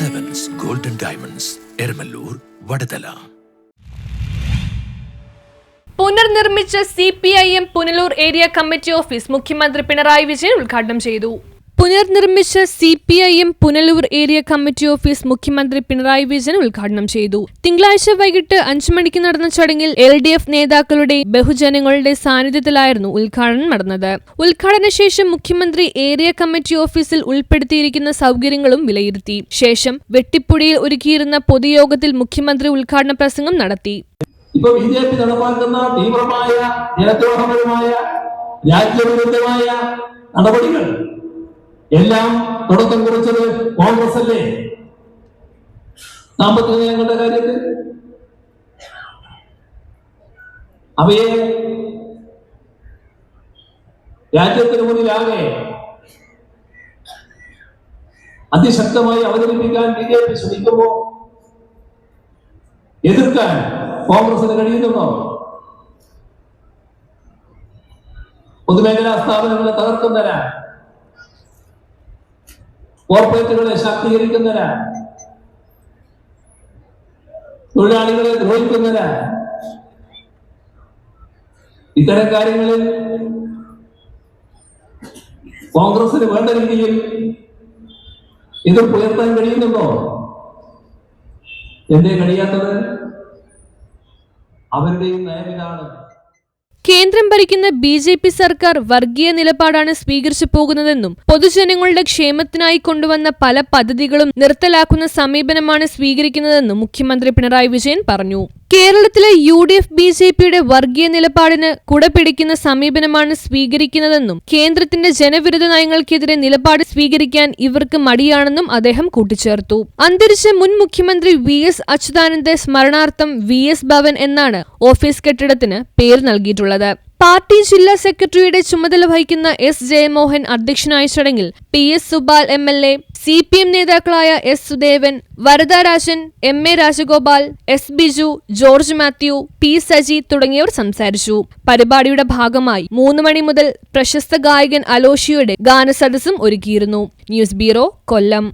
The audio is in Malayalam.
Golden diamonds Eramalloor Vadathala പുനർനിർമ്മിച്ച C P I M Punalur area committee office മുഖ്യമന്ത്രി പിണറായി വിജയൻ ഉദ്ഘാടനം ചെയ്തു. പുനർനിർമ്മിച്ച C P I M Punalur area committee office മുഖ്യമന്ത്രി പിണറായി വിജയൻ ഉദ്ഘാടനം ചെയ്തു. തിങ്കളാഴ്ച വൈകിട്ട് അഞ്ചു മണിക്ക് നടന്ന ചടങ്ങിൽ എൽ ഡി എഫ് നേതാക്കളുടെ ബഹുജനങ്ങളുടെ സാന്നിധ്യത്തിലായിരുന്നു ഉദ്ഘാടനം നടന്നത്. ഉദ്ഘാടന ശേഷം മുഖ്യമന്ത്രി ഏരിയ കമ്മിറ്റി ഓഫീസിൽ ഉൾപ്പെടുത്തിയിരിക്കുന്ന സൗകര്യങ്ങളും വിലയിരുത്തി. ശേഷം വെട്ടിപ്പുഴയിൽ ഒരുക്കിയിരുന്ന പൊതുയോഗത്തിൽ മുഖ്യമന്ത്രി ഉദ്ഘാടന പ്രസംഗം നടത്തി. നടപ്പാക്കുന്ന തീവ്രമായ ജനദ്രോഹപരമായ രാജ്യവിരുദ്ധമായ നടപടികൾ എല്ലാം തുടക്കം കുറിച്ചത് കോൺഗ്രസ് അല്ലേ? സാമ്പത്തിക നയങ്ങളുടെ കാര്യത്തിൽ? അവയെ രാജ്യത്തിന് മുന്നിലാകെ അതിശക്തമായി അവതരിപ്പിക്കാൻ ബി ജെ പി ശ്രമിക്കുമ്പോ എതിർക്കാൻ കോൺഗ്രസിന് കഴിയുന്നുണ്ടോ? പൊതുമേഖലാ സ്ഥാപനങ്ങളെ തകർക്കുന്നതിന് കോർപ്പറേറ്റുകളെ ശാക്തീകരിക്കുന്നവരാ തൊഴിലാളികളെ ദ്രോഹിക്കുന്നവരാ ഇത്തരം കാര്യങ്ങളിൽ കോൺഗ്രസിന് വേണ്ട രീതിയിൽ ഇത് പുലർത്താൻ കഴിയുന്നുണ്ടോ? എന്തേ കഴിയാത്തത്? അവരുടെയും നയമിതാണ് കേന്ദ്രം ഭരിക്കുന്ന ബി ജെ പി സർക്കാർ വർഗീയ നിലപാടാണ് സ്വീകരിച്ചു പോകുന്നതെന്നും പൊതുജനങ്ങളുടെ ക്ഷേമത്തിനായി കൊണ്ടുവന്ന പല പദ്ധതികളും നിർത്തലാക്കുന്ന സമീപനമാണ് സ്വീകരിക്കുന്നതെന്നും മുഖ്യമന്ത്രി പിണറായി വിജയൻ പറഞ്ഞു. കേരളത്തിലെ U D F B J പിയുടെ വർഗീയ നിലപാടിന് കുടപിടിക്കുന്ന സമീപനമാണ് സ്വീകരിക്കുന്നതെന്നും കേന്ദ്രത്തിന്റെ ജനവിരുദ്ധ നയങ്ങൾക്കെതിരെ നിലപാട് സ്വീകരിക്കാൻ ഇവർക്ക് മടിയാണെന്നും അദ്ദേഹം കൂട്ടിച്ചേർത്തു. അന്തരിച്ച മുൻ മുഖ്യമന്ത്രി വി എസ് അച്യുതാനന്ദ സ്മരണാർത്ഥം വി എസ് ഭവൻ എന്നാണ് ഓഫീസ് കെട്ടിടത്തിന് പേര് നൽകിയിട്ടുള്ളത്. പാർട്ടി ജില്ലാ സെക്രട്ടറിയുടെ ചുമതല വഹിക്കുന്ന എസ് ജയമോഹൻ അധ്യക്ഷനായ ചടങ്ങിൽ P S Subal M L A C P M നേതാക്കളായ S Sudevan Varadarajan M A Rajagopal S Biju George Mathew P Saji തുടങ്ങിയവർ സംസാരിച്ചു. പരിപാടിയുടെ ഭാഗമായി മൂന്ന് മണി മുതൽ പ്രശസ്ത ഗായകൻ അലോഷിയുടെ ഗാനസദസ്സും ഒരുക്കിയിരുന്നു. News bureau Kollam.